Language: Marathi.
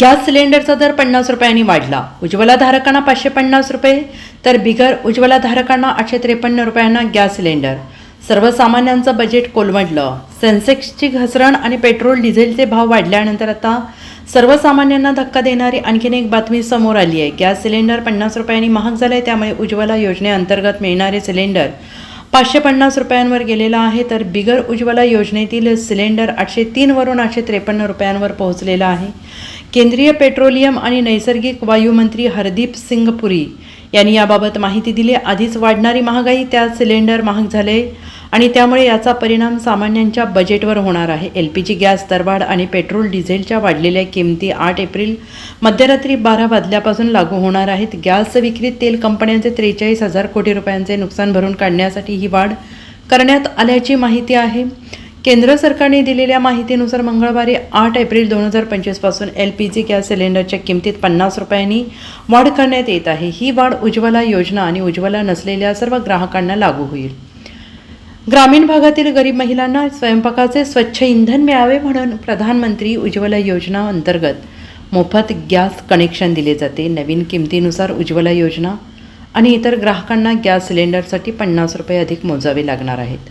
गॅस सिलेंडरचा दर पन्नास रुपयांनी वाढला. उज्ज्वला धारकांना पाचशे पन्नास रुपये तर बिगर उज्ज्वला धारकांना आठशे त्रेपन्न रुपयांना गॅस सिलेंडर. सर्वसामान्यांचं बजेट कोलमडलं. सेन्सेक्सची घसरण आणि पेट्रोल डिझेलचे भाव वाढल्यानंतर आता सर्वसामान्यांना धक्का देणारी आणखीन एक बातमी समोर आली आहे. गॅस सिलेंडर पन्नास रुपयांनी महाग झालं आहे त्यामुळे उज्ज्वला योजनेअंतर्गत मिळणारे सिलेंडर पाचशे पन्नास रुपयांवर गेलेला आहे तर बिगर उज्ज्वला योजनेतील सिलेंडर आठशे तीनवरून आठशे त्रेपन्न रुपयांवर पोहोचलेला आहे. केंद्रीय पेट्रोलियम आणि नैसर्गिक वायूमंत्री हरदीप सिंग पुरी यांनी याबाबत माहिती दिली. आधीच वाढणारी महागाई त्या सिलेंडर महाग झाले आणि त्यामुळे याचा परिणाम सामान्यांच्या बजेटवर होणार आहे. एल पी जी गॅस दरवाढ आणि पेट्रोल डिझेलच्या वाढलेल्या किमती आठ एप्रिल मध्यरात्री बारा वाजल्यापासून लागू होणार आहेत. गॅस विक्रीत तेल कंपन्यांचे त्रेचाळीस हजार कोटी रुपयांचे नुकसान भरून काढण्यासाठी ही वाढ करण्यात आल्याची माहिती आहे. केंद्र सरकारने दिलेल्या माहितीनुसार मंगळवारी आठ एप्रिल दोन हजार पंचवीसपासून एल पी जी गॅस सिलेंडरच्या किमतीत पन्नास रुपयांनी वाढ करण्यात येत आहे. ही वाढ उज्ज्वला योजना आणि उज्ज्वला नसलेल्या सर्व ग्राहकांना लागू होईल. ग्रामीण भागातील गरीब महिलांना स्वयंपाकाचे स्वच्छ इंधन मिळावे म्हणून प्रधानमंत्री उज्ज्वला योजना अंतर्गत मोफत गॅस कनेक्शन दिले जाते. नवीन किमतीनुसार उज्ज्वला योजना आणि इतर ग्राहकांना गॅस सिलेंडरसाठी पन्नास रुपये अधिक मोजावे लागणार आहेत.